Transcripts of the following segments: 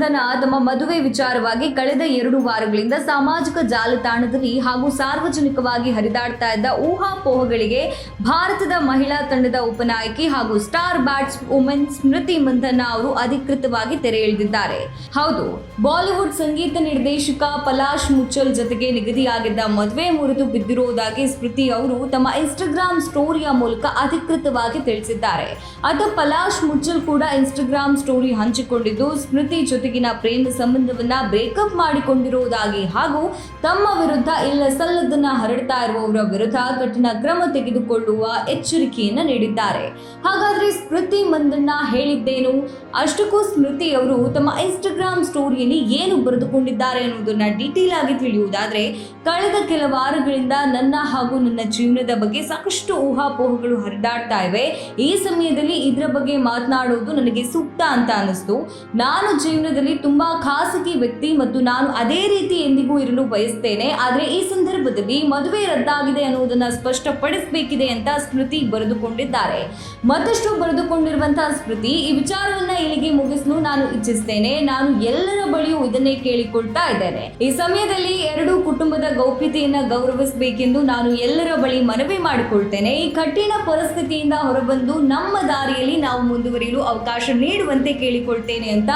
ತಮ್ಮ ಮದುವೆ ವಿಚಾರವಾಗಿ ಕಳೆದ ಎರಡು ವಾರಗಳಿಂದ ಸಾಮಾಜಿಕ ಜಾಲತಾಣದಲ್ಲಿ ಹಾಗೂ ಸಾರ್ವಜನಿಕವಾಗಿ ಹರಿದಾಡ್ತಾ ಇದ್ದ ಊಹಾಪೋಹಗಳಿಗೆ ಭಾರತದ ಮಹಿಳಾ ತಂಡದ ಉಪನಾಯಕಿ ಹಾಗೂ star batswomen Smriti Mandhana ಅವರು ಅಧಿಕೃತವಾಗಿ ತೆರೆ ಎಳೆದಿದ್ದಾರೆ. ಹೌದು, ಬಾಲಿವುಡ್ ಸಂಗೀತ ನಿರ್ದೇಶಕ ಪಲಾಶ್ ಮುಚ್ಚಲ್ ಜೊತೆಗೆ ನಿಗದಿಯಾಗಿದ್ದ ಮದುವೆ ಮುರಿದು ಬಿದ್ದಿರುವುದಾಗಿ ಸ್ಮೃತಿ ಅವರು ತಮ್ಮ ಇನ್ಸ್ಟಾಗ್ರಾಮ್ ಸ್ಟೋರಿಯ ಮೂಲಕ ಅಧಿಕೃತವಾಗಿ ತಿಳಿಸಿದ್ದಾರೆ. ಅದು ಪಲಾಶ್ ಮುಚ್ಚಲ್ ಕೂಡ ಇನ್ಸ್ಟಾಗ್ರಾಮ್ ಸ್ಟೋರಿ ಹಂಚಿಕೊಂಡಿದ್ದು, ಸ್ಮೃತಿ ಜೊತೆಗಿನ ಪ್ರೇಮ ಸಂಬಂಧವನ್ನ ಬ್ರೇಕಪ್ ಮಾಡಿಕೊಂಡಿರುವುದಾಗಿ ಹಾಗೂ ತಮ್ಮ ವಿರುದ್ಧ ಇಲ್ಲ ಸಲ್ಲದನ್ನ ಹರಡ್ತಾ ಇರುವವರ ವಿರುದ್ಧ ಕಠಿಣ ಕ್ರಮ ತೆಗೆದುಕೊಳ್ಳುವ ಎಚ್ಚರಿಕೆಯನ್ನ ನೀಡಿದ್ದಾರೆ. ಹಾಗಾದ್ರೆ ಸ್ಮೃತಿ ಮಂದಣ್ಣ ಹೇಳಿದ್ದೇನು? ಅಷ್ಟಕ್ಕೂ ಸ್ಮೃತಿ ಅವರು ತಮ್ಮ ಇನ್ಸ್ಟಾಗ್ರಾಮ್ ಸ್ಟೋರಿಯಲ್ಲಿ ಏನು ಬರೆದುಕೊಂಡಿದ್ದಾರೆ ಅನ್ನೋದನ್ನ ಡೀಟೇಲ್ ಆಗಿ ತಿಳಿಯುವುದಾದ್ರೆ, ಕಳೆದ ಕೆಲ ವಾರಗಳಿಂದ ನನ್ನ ಹಾಗೂ ನನ್ನ ಜೀವನದ ಬಗ್ಗೆ ಸಾಕಷ್ಟು ಊಹಾಪೋಹಗಳು ಹರಿದಾಡ್ತಾ ಇವೆ. ಈ ಸಮಯದಲ್ಲಿ ಇದರ ಬಗ್ಗೆ ಮಾತನಾಡುವುದು ನನಗೆ ಸೂಕ್ತ ಅಂತ ಅನ್ನಿಸ್ತು. ನಾನು ಜೀವನದಲ್ಲಿ ತುಂಬಾ ಖಾಸಗಿ ವ್ಯಕ್ತಿ ಮತ್ತು ನಾನು ಅದೇ ರೀತಿ ಎಂದಿಗೂ ಇರಲು ಬಯಸ್ತೇನೆ. ಆದರೆ ಈ ಸಂದರ್ಭದಲ್ಲಿ ಮದುವೆ ರದ್ದಾಗಿದೆ ಅನ್ನೋದನ್ನ ಸ್ಪಷ್ಟಪಡಿಸಬೇಕಿದೆ ಅಂತ ಸ್ಮೃತಿ ಬರೆದುಕೊಂಡಿದ್ದಾರೆ. ಮತ್ತಷ್ಟು ಬರೆದುಕೊಂಡಿರುವಂತಹ ಸ್ಮೃತಿ, ಈ ವಿಚಾರವನ್ನ ಇಲ್ಲಿಗೆ ಮುಗಿಸಲು ನಾನು ಇಚ್ಛಿಸ್ತೇನೆ. ನಾನು ಎಲ್ಲರ ಬಳಿಯೂ ಇದನ್ನೇ ಕೇಳಿಕೊಳ್ತಾ ಇದ್ದೇನೆ. ಈ ಸಮಯದಲ್ಲಿ ಎರಡು ಕುಟುಂಬದ ಗೌಪ್ಯತೆಯನ್ನ ಗೌರವಿಸಬೇಕೆಂದು ನಾನು ಎಲ್ಲರ ಬಳಿ ಮನವಿ ಮಾಡಿಕೊಳ್ತೇನೆ. ಈ ಕಠಿಣ ಪರಿಸ್ಥಿತಿಯಿಂದ ಹೊರಬಂದು ನಮ್ಮ ದಾರಿಯಲ್ಲಿ ನಾವು ಮುಂದುವರಿಯಲು ಅವಕಾಶ ನೀಡುವಂತೆ ಕೇಳಿಕೊಳ್ತೇನೆ ಅಂತ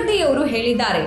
ಸ್ಮೃತಿಯವರು ಹೇಳಿದ್ದಾರೆ.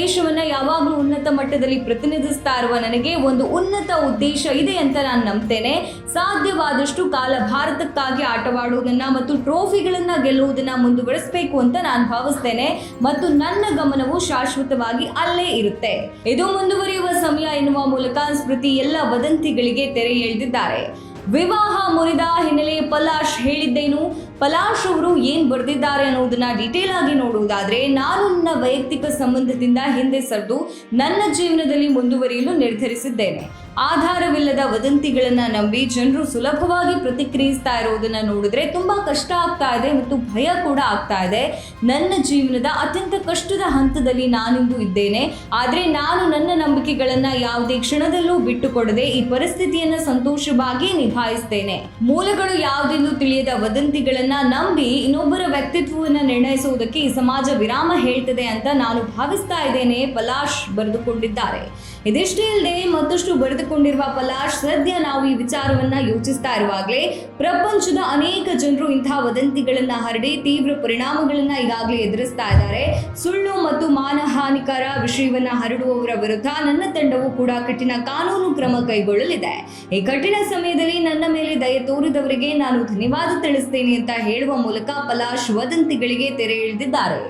ದೇಶವನ್ನ ಯಾವಾಗಲೂ ಉನ್ನತ ಮಟ್ಟದಲ್ಲಿ ಪ್ರತಿನಿಧಿಸ್ತಾ ಇರುವ ನನಗೆ ಒಂದು ಉನ್ನತ ಉದ್ದೇಶ ಇದೆ ಅಂತ ನಾನು ನಂಬ್ತೇನೆ. ಸಾಧ್ಯವಾದಷ್ಟು ಕಾಲ ಭಾರತಕ್ಕಾಗಿ ಆಟವಾಡುವುದನ್ನ ಮತ್ತು ಟ್ರೋಫಿಗಳನ್ನ ಗೆಲ್ಲುವುದನ್ನ ಮುಂದುವರಿಸಬೇಕು ಅಂತ ನಾನು ಭಾವಿಸ್ತೇನೆ. ಮತ್ತು ನನ್ನ ಗಮನವು ಶಾಶ್ವತವಾಗಿ ಅಲ್ಲೇ ಇರುತ್ತೆ. ಇದು ಮುಂದುವರಿಯುವ ಸಮಯ ಎನ್ನುವ ಮೂಲಕ ಸ್ಮೃತಿ ಎಲ್ಲ ವದಂತಿಗಳಿಗೆ ತೆರೆ ಎಳೆದಿದ್ದಾರೆ. ವಿವಾಹ ಮುರಿದ ಹಿನ್ನೆಲೆ ಪಲಾಶ್ ಹೇಳಿದ್ದೇನು. ಪಲಾಶ್ ಅವರು ಏನ್ ಬರೆದಿದ್ದಾರೆ ಅನ್ನೋದನ್ನ ಡೀಟೇಲ್ ಆಗಿ ನೋಡುವುದಾದ್ರೆ, ನಾನು ನನ್ನ ವೈಯಕ್ತಿಕ ಸಂಬಂಧದಿಂದ ಹಿಂದೆ ಸರಿದು ನನ್ನ ಜೀವನದಲ್ಲಿ ಮುಂದುವರಿಯಲು ನಿರ್ಧರಿಸಿದ್ದೇನೆ. ಆಧಾರವಿಲ್ಲದ ವದಂತಿಗಳನ್ನ ನಂಬಿ ಜನರು ಸುಲಭವಾಗಿ ಪ್ರತಿಕ್ರಿಯಿಸ್ತಾ ಇರೋದನ್ನ ನೋಡಿದ್ರೆ ತುಂಬಾ ಕಷ್ಟ ಆಗ್ತಾ ಇದೆ ಮತ್ತು ಭಯ ಕೂಡ ಆಗ್ತಾ ಇದೆ. ನನ್ನ ಜೀವನದ ಅತ್ಯಂತ ಕಷ್ಟದ ಹಂತದಲ್ಲಿ ನಾನಿಂದು ಇದ್ದೇನೆ. ಆದರೆ ನಾನು ನನ್ನ ನಂಬಿಕೆಗಳನ್ನ ಯಾವುದೇ ಕ್ಷಣದಲ್ಲೂ ಬಿಟ್ಟುಕೊಡದೆ ಈ ಪರಿಸ್ಥಿತಿಯನ್ನ ಸಂತೋಷವಾಗಿ ನಿಭಾಯಿಸ್ತೇನೆ. ಮೂಲಗಳು ಯಾವುದೆಂದು ತಿಳಿಯದ ವದಂತಿಗಳನ್ನ ನಂಬಿ ಇನ್ನೊಬ್ಬರ ವ್ಯಕ್ತಿತ್ವವನ್ನ ನಿರ್ಣಯಿಸುವುದಕ್ಕೆ ಈ ಸಮಾಜ ವಿರಾಮ ಹೇಳ್ತದೆ ಅಂತ ನಾನು ಭಾವಿಸ್ತಾ ಇದ್ದೇನೆ. ಪಲಾಶ್ ಬರೆದುಕೊಂಡಿದ್ದಾರೆ. ಇದಿಷ್ಟೇ ಅಲ್ಲದೆ ಮತ್ತಷ್ಟು ಬರೆದುಕೊಂಡಿರುವ ಪಲಾಶ್ ಸದ್ಯ ನಾವು ಈ ವಿಚಾರವನ್ನ ಯೋಚಿಸ್ತಾ ಇರುವಾಗಲೇ ಪ್ರಪಂಚದ ಅನೇಕ ಜನರು ಇಂತಹ ವದಂತಿಗಳನ್ನ ಹರಡಿ ತೀವ್ರ ಪರಿಣಾಮಗಳನ್ನ ಈಗಾಗಲೇ ಎದುರಿಸ್ತಾ ಇದ್ದಾರೆ. ಸುಳ್ಳು ಮತ್ತು ಮಾನಹಾನಿಕರ ವಿಷಯವನ್ನ ಹರಡುವವರ ವಿರುದ್ಧ ನನ್ನ ತಂಡವು ಕೂಡ ಕಠಿಣ ಕಾನೂನು ಕ್ರಮ ಕೈಗೊಳ್ಳಲಿದೆ. ಈ ಕಠಿಣ ಸಮಯದಲ್ಲಿ ನನ್ನ ಮೇಲೆ ದಯ ತೋರಿದವರಿಗೆ ನಾನು ಧನ್ಯವಾದ ತಿಳಿಸ್ತೇನೆ ಅಂತ ಹೇಳುವ ಮೂಲಕ ಪಲಾಶ್ ವದಂತಿಗಳಿಗೆ ತೆರೆ ಎಳೆದಿದ್ದಾರೆ